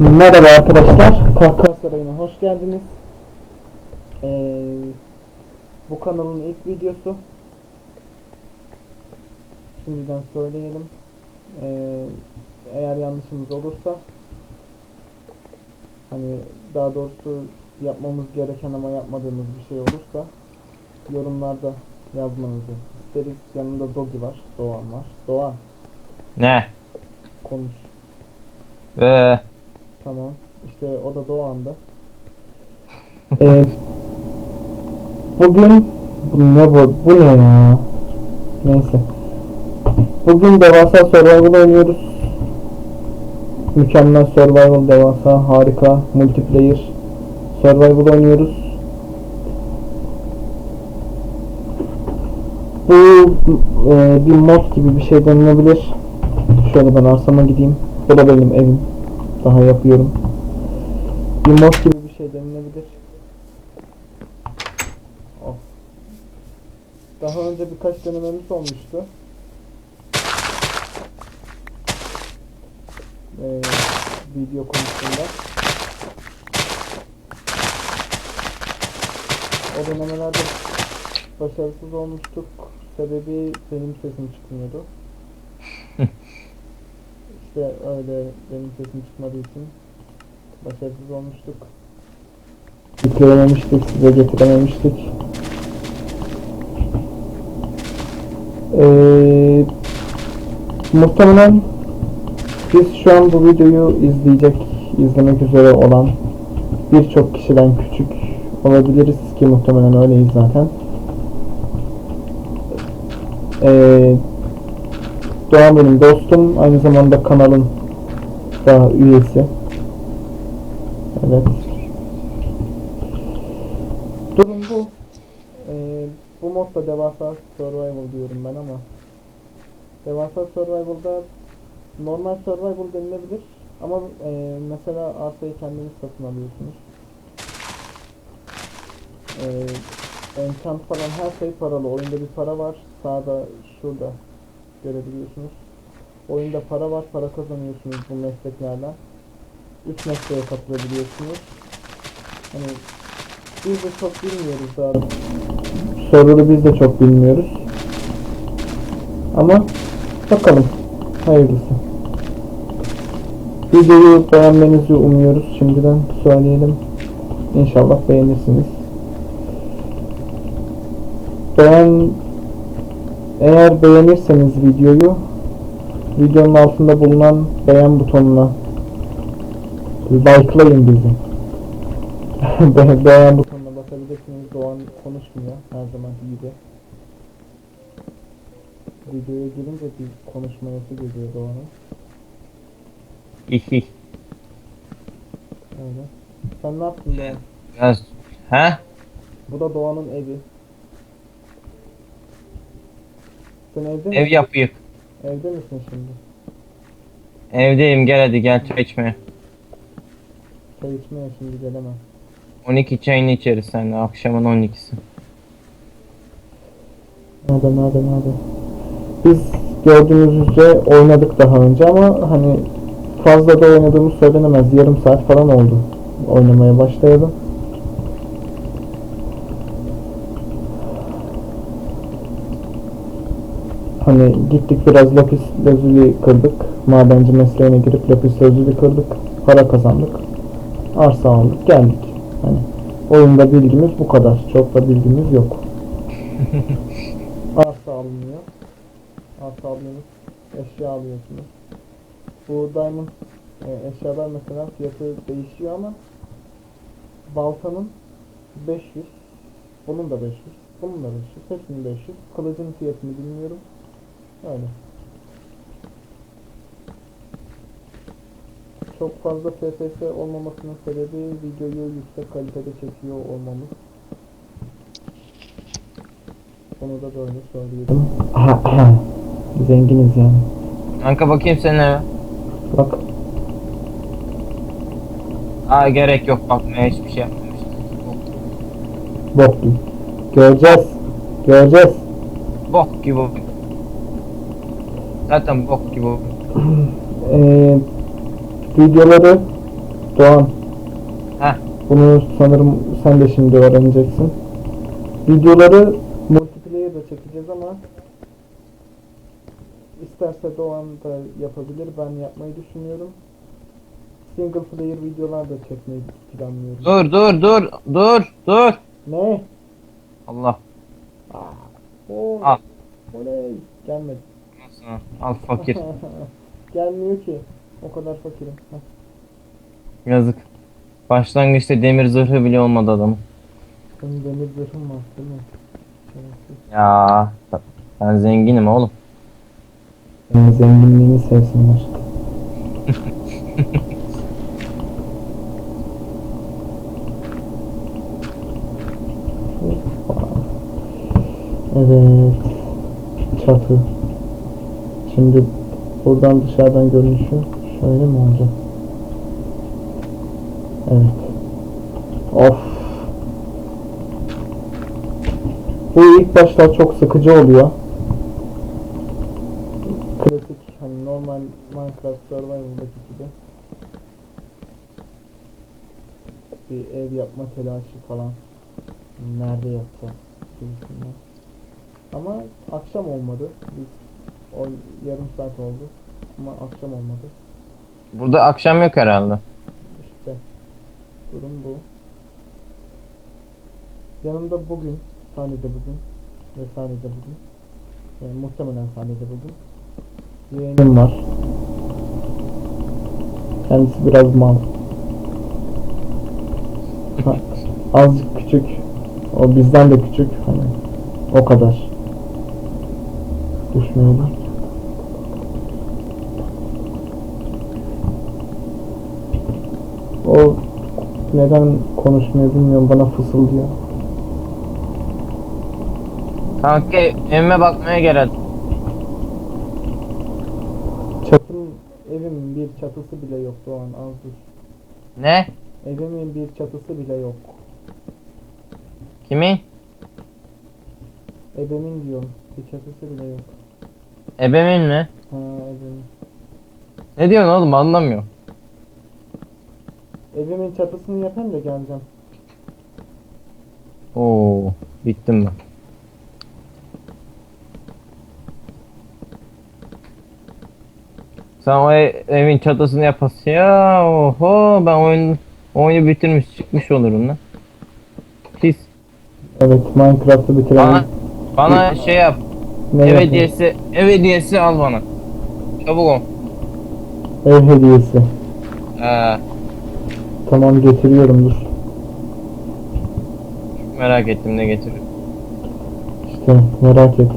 Merhaba arkadaşlar, Kahkaha Sarayı'na hoş geldiniz. Ee, bu kanalın ilk videosu. Şimdiden söyleyelim. Ee, eğer yanlışımız olursa, hani daha doğrusu yapmamız gereken ama yapmadığımız bir şey olursa, yorumlarda yazmanızı isteriz. Yanında Dogi var, Doğan var. Doğan, Ne? konuş. Ve Tamam. İşte o da Doğan'da. Ee, bugün bu ne bu? Bu ne ya? Neyse. Bugün devasa survival oynuyoruz. Mükemmel survival devasa harika multiplayer survival oynuyoruz. Bu e, bir mod gibi bir şey denilebilir. Şöyle ben arsama gideyim. Bu da benim evim daha yapıyorum. Bir mod gibi bir şey denilebilir. Oh. Daha önce birkaç denememiz olmuştu. Ee, video konusunda. O denemelerde başarısız olmuştuk. Sebebi benim sesim çıkmıyordu. İşte öyle benim sesim çıkmadığı için başarısız olmuştuk. Yükleyememiştik, size getirememiştik. Ee, muhtemelen biz şu an bu videoyu izleyecek, izlemek üzere olan birçok kişiden küçük olabiliriz ki muhtemelen öyleyiz zaten. Ee, Doğan benim dostum, aynı zamanda kanalın da üyesi. Evet. Durum bu. Ee, bu modda devasa survival diyorum ben ama devasa survival'da normal survival denilebilir ama e, mesela arsayı kendiniz satın alıyorsunuz. Ee, enchant falan her şey paralı. Oyunda bir para var. Sağda şurada görebiliyorsunuz. Oyunda para var, para kazanıyorsunuz bu mesleklerden. Üç mesleğe katılabiliyorsunuz. Hani biz de çok bilmiyoruz daha. Soruları biz de çok bilmiyoruz. Ama bakalım. Hayırlısı. Videoyu beğenmenizi umuyoruz. Şimdiden söyleyelim. İnşallah beğenirsiniz. Beğen eğer beğenirseniz videoyu videonun altında bulunan beğen butonuna likelayın bizi. Be beğen butonuna basabilirsiniz. Doğan konuşmuyor her zamanki gibi. Videoya girince bir konuşmayası geliyor Doğan'ın. ihi. Öyle. Sen ne yaptın Doğan? Biraz he? Bu da Doğan'ın evi. Sen evde Ev misin? yapıyık. Evde misin şimdi? Evdeyim gel hadi gel çay içmeye. Çay içmeye şimdi gelemem. 12 çayını içeriz seninle akşamın 12'si. Nerede nerede nerede? Biz gördüğünüz üzere oynadık daha önce ama hani fazla da oynadığımız söylenemez. Yarım saat falan oldu oynamaya başlayalım. Hani gittik biraz lapis lazuli kırdık. Madenci mesleğine girip lapis lazuli kırdık. Para kazandık. Arsa aldık geldik. Hani oyunda bilgimiz bu kadar. Çok da bilgimiz yok. Arsa alınıyor. Arsa alıyorsunuz. Eşya alıyorsunuz. Bu diamond e, eşyalar mesela fiyatı değişiyor ama baltanın 500 bunun da 500 bunun da 500 hepsinin 500 kılıcın fiyatını bilmiyorum öyle çok fazla FPS olmamasının sebebi videoyu yüksek kalitede çekiyor olmamız. Onu da böyle söyleyelim zenginiz yani. Kanka bakayım senin eve. bak. Aa gerek yok bakmaya hiçbir şey yapmamış. bok gibi. Göreceğiz. Göreceğiz. Bok gibi. Zaten bok gibi. oldu. Ee, videoları Doğan. Heh. Bunu sanırım sen de şimdi öğreneceksin. Videoları multiplayer'da çekeceğiz ama isterse Doğan da yapabilir. Ben yapmayı düşünüyorum. Single player videolar da çekmeyi planlıyorum. Dur dur dur dur dur. Ne? Allah. Oo. Al. Oley. Gelmedi. Al fakir. Gelmiyor ki. O kadar fakirim. Heh. Yazık. Başlangıçta demir zırhı bile olmadı adamın. Senin demir zırhın var değil mi? Şerefsiz. Ya ben zenginim oğlum. Senin zenginliğini sevsinler. evet. Çatı. Şimdi buradan dışarıdan görünüşü şöyle mi olacak? Evet. Of. Bu ilk başta çok sıkıcı oluyor klasik hani normal Minecraft Survival'daki gibi bir ev yapma telaşı falan nerede yapacağız. Ama akşam olmadı. Biz o yarım saat oldu ama akşam olmadı. Burada akşam yok herhalde. İşte durum bu. Yanımda bugün, sahnede bugün ve sahnede bugün, yani muhtemelen sahnede bugün yeğenim var. Kendisi biraz mal. Ha, azıcık küçük. O bizden de küçük. Hani o kadar. Düşmeyelim. O neden konuşmuyor bilmiyorum bana fısıldıyor. Kanka evime bakmaya gel hadi. Çatım evimin bir çatısı bile yok Doğan az dur. Ne? Evimin bir çatısı bile yok. Kimin? Evimin diyorum bir çatısı bile yok. Ebemin mi? Ha evimin. Ne diyorsun oğlum anlamıyorum. Evimin çatısını yapayım da geleceğim. Oo, bittim ben. Sen o ev- evin çatısını yapasın ya. Oho ben oyun oyunu bitirmiş çıkmış olurum lan. Pis. Evet Minecraft'ı bitirelim. Bana bana şey yap. ne ev yapayım? hediyesi ev hediyesi al bana. Çabuk ol. Ev hediyesi. Ee, Tamam getiriyorum dur. merak ettim ne getirir. İşte merak et.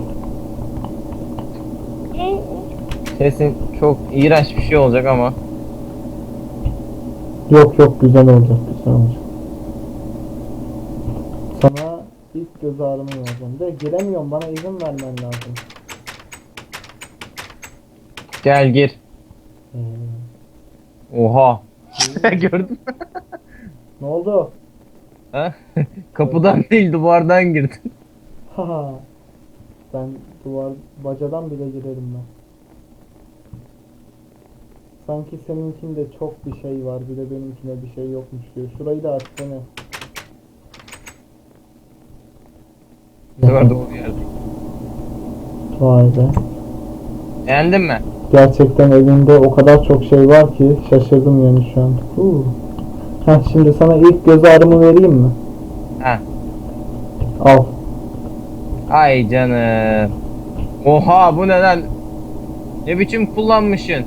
Sesin çok iğrenç bir şey olacak ama. Yok yok güzel olacak güzel olacak. Sana ilk göz ağrımı vereceğim. De giremiyorum bana izin vermen lazım. Gel gir. Ee, Oha. Gördün mü? ne oldu? Ha? Kapıdan değil duvardan girdin. Haha. ben duvar bacadan bile girerim ben. Sanki seninkinde çok bir şey var bir de benimkine bir şey yokmuş diyor. Şurayı da açsana. Bu sefer doğru yerde. Vay be. Beğendin mi? Gerçekten evinde o kadar çok şey var ki şaşırdım yani şu an. Huu. Heh, şimdi sana ilk göz ağrımı vereyim mi? Ha. Al. Ay canım. Oha bu neden? Ne biçim kullanmışsın?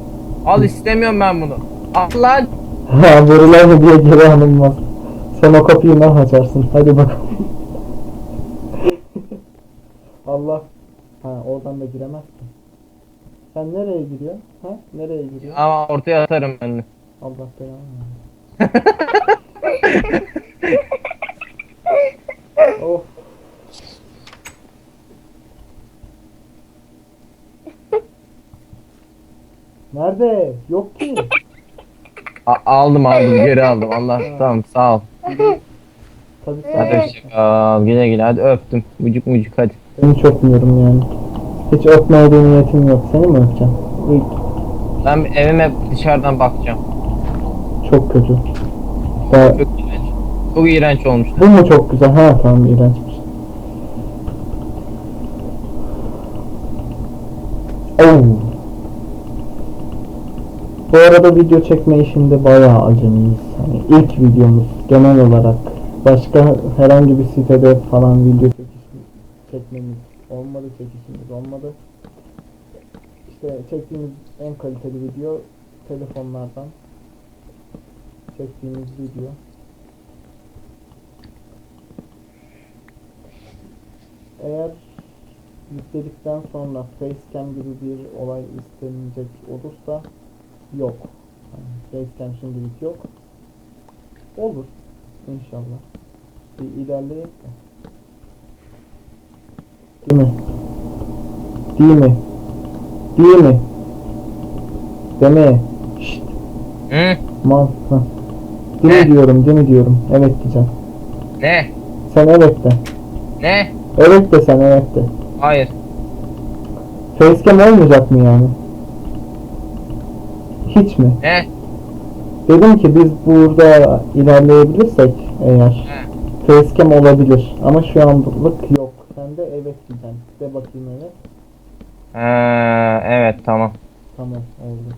Al istemiyorum ben bunu. Al lan. Ha verilen hediye geri alınmaz. Sen o kapıyı ne açarsın? Hadi bakalım. Allah. Ha oradan da giremezsin. Sen nereye gidiyorsun? Ha? Nereye gidiyorsun? Ama ortaya atarım ben de. Allah belanı versin. of. Nerede? Yok ki. A- aldım aldım geri aldım. Allah tamam sağ ol. Tabii Hadi sen. hoşça kal. Güle güle hadi öptüm. Mucuk mucuk hadi. Seni çok öpmüyorum yani. Hiç öpmeye de niyetim yok. Seni mi öpeceğim? İlk. Ben evime dışarıdan bakacağım. Çok kötü. Daha, Çok iğrenç. Çok iğrenç olmuş. bu mu çok güzel? Ha tamam iğrençmiş. Oo. Bu arada video çekme işinde bayağı acemiyiz. Hani ilk videomuz genel olarak başka herhangi bir sitede falan video çekmemiz olmadı, çekişimiz olmadı. İşte çektiğimiz en kaliteli video telefonlardan çektiğimiz video. Eğer yükledikten sonra facecam gibi bir olay istenilecek olursa yok. Yani facecam şimdilik yok. Olur inşallah. Bir ilerleyek de. Değil mi? Değil mi? Değil mi? Deme. Şşt. Hı? Mal. Heh. Değil Ne? diyorum, değil mi diyorum. Evet diyeceğim. Ne? Sen evet de. Ne? Evet de sen evet de. Hayır. Facecam olmayacak mı yani? Hiç mi? Ne? Dedim ki biz burada ilerleyebilirsek eğer He. facecam olabilir ama şu anlık yok. Sen de evet diyeceksin. De bakayım evet. Ha, evet tamam. Tamam oldu.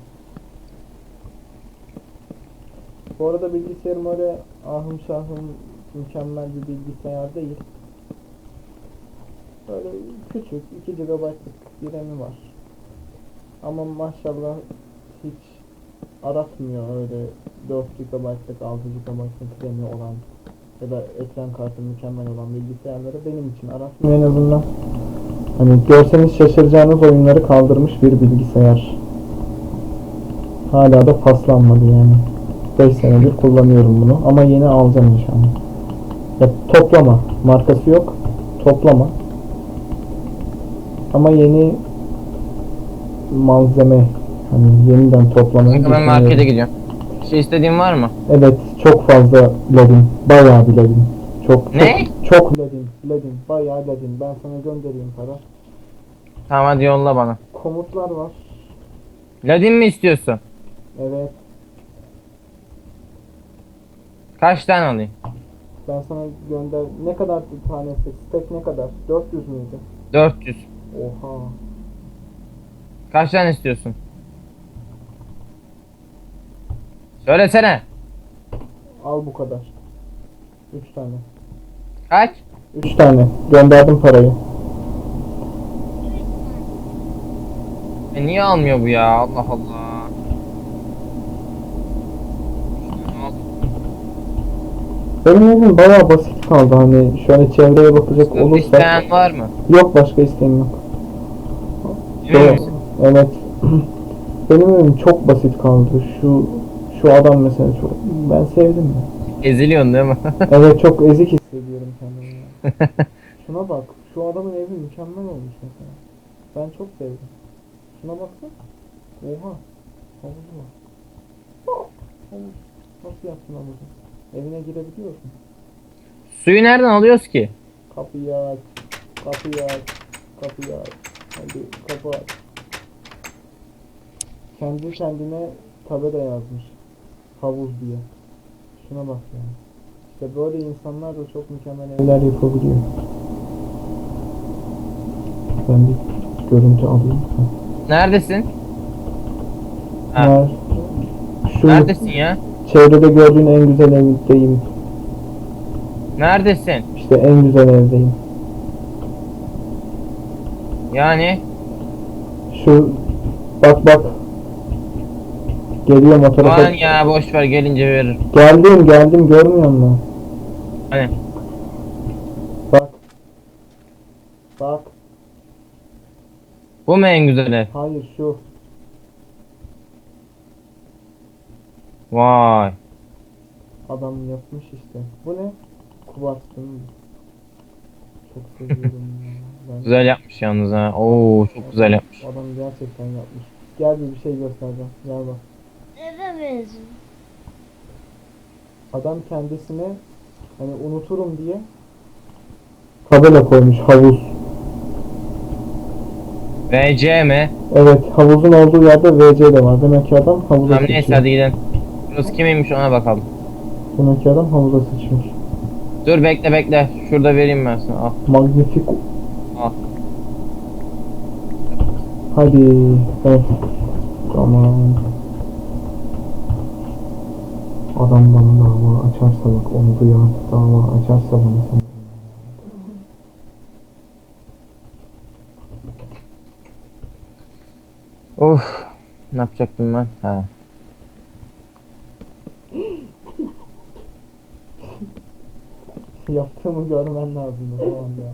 Bu arada bilgisayarım öyle ahım şahım mükemmel bir bilgisayar değil. Böyle küçük 2 GB'lık bir RAM'i var. Ama maşallah hiç aratmıyor öyle 4 GB'lık 6 GB'lık RAM'i olan ya da ekran kartı mükemmel olan bilgisayarları benim için aratmıyor en azından. Hani görseniz şaşıracağınız oyunları kaldırmış bir bilgisayar. Hala da paslanmadı yani. 5 senedir kullanıyorum bunu ama yeni alacağım inşallah. Ya toplama. Markası yok. Toplama. Ama yeni malzeme hani yeniden toplamayı Kanka ben markete gidiyorum. Bir şey istediğin var mı? Evet çok fazla ledim. Bayağı bir ledim. Çok Ne? Çok, çok ledim. Ledim. Bayağı ledim. Ben sana göndereyim para. Tamam hadi yolla bana. Komutlar var. Ladin mi istiyorsun? Evet. Kaç tane alayım? Ben sana gönder. Ne kadar bir tanesi? Stack ne kadar? 400 müydü? 400. Oha. Kaç tane istiyorsun? Söylesene. Al bu kadar. 3 tane. Kaç? 3 tane. Gönderdim parayı. E niye almıyor bu ya? Allah Allah. Benim evim bayağı basit kaldı. Hani şöyle çevreye bakacak Başka olursak. isteyen var mı? Yok başka isteğim yok. Emin misin? Evet. Benim evim çok basit kaldı. Şu şu adam mesela çok ben sevdim ya. Eziliyorsun değil mi? Evet çok ezik hissediyorum kendimi. ya. Şuna bak. Şu adamın evi mükemmel olmuş mesela. Ben çok sevdim. Şuna baksana. Oha. Havuzu var. Havuz. Nasıl yaptın havuzu? Evine girebiliyorsun. Suyu nereden alıyoruz ki? Kapıyı aç. Kapıyı aç. Kapıyı aç. Hadi kapı aç. Kendi kendine tabela yazmış. Havuz diye. Şuna bak ya. İşte böyle insanlar da çok mükemmel evler yapabiliyor. Ben bir görüntü alayım. Neredesin? Ha. Ner- Şu Neredesin ya? çevrede gördüğün en güzel evdeyim. Neredesin? İşte en güzel evdeyim. Yani Şu bak bak. Geliyor motora. aman ya boş ver gelince veririm. Geldim geldim görmüyor musun? Hani Bak. Bak. bu mu en güzel ev? Hayır şu. Vay. Adam yapmış işte. Bu ne? Mi? Çok seviyorum ya. Ben Güzel yapmış yalnız ha. Oo çok güzel yapmış. Adam gerçekten yapmış. Gel bir bir şey göstereceğim. Gel bak. Eve benziyor. Adam kendisine hani unuturum diye tabela koymuş havuz. VC mi? Evet havuzun olduğu yerde VC de var. Demek ki adam havuza Tamam neyse hadi gidelim. Burası kimiymiş ona bakalım. Sonraki adam havuza sıçmış. Dur bekle bekle. Şurada vereyim ben sana. Al. Magnifik. Al. Hadi. Evet. Tamam. Adam bana dava açarsa bak onu duyar. Dava açarsa bana sen. Of. Ne yapacaktım ben? Ha. Yaptığımı görmen lazım o zaman ya.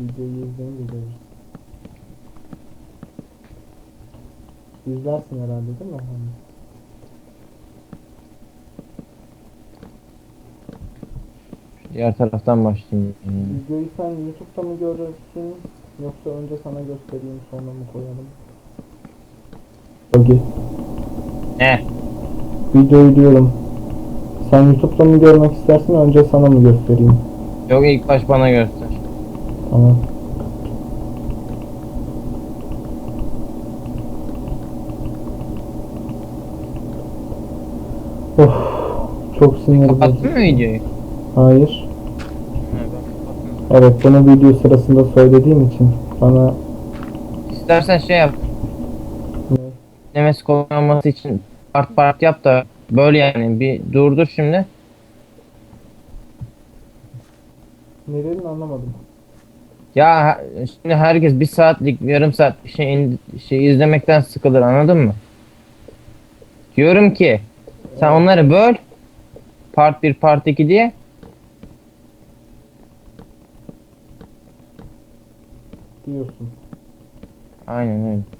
Videoyu izleyince görürsün. İzlersin herhalde değil mi? Hani. Diğer taraftan başlayayım. Videoyu sen YouTube'da mı görürsün yoksa önce sana göstereyim sonra mı koyalım? Okey. Ne? Videoyu diyorum. Sen YouTube'da mı görmek istersin önce sana mı göstereyim? Yok ilk baş bana göster. Tamam. Of, Kapattın bozucu. mı videoyu? Hayır. Evet, bunu video sırasında söylediğim için bana İstersen şey yap. ne? Nemesi kullanması için part part yap da böyle yani bir durdur şimdi. Ne dedin anlamadım. Ya şimdi herkes bir saatlik yarım saat şey, in- şey izlemekten sıkılır anladın mı? Diyorum ki sen onları böl part 1 part 2 diye Diyorsun. aynen öyle.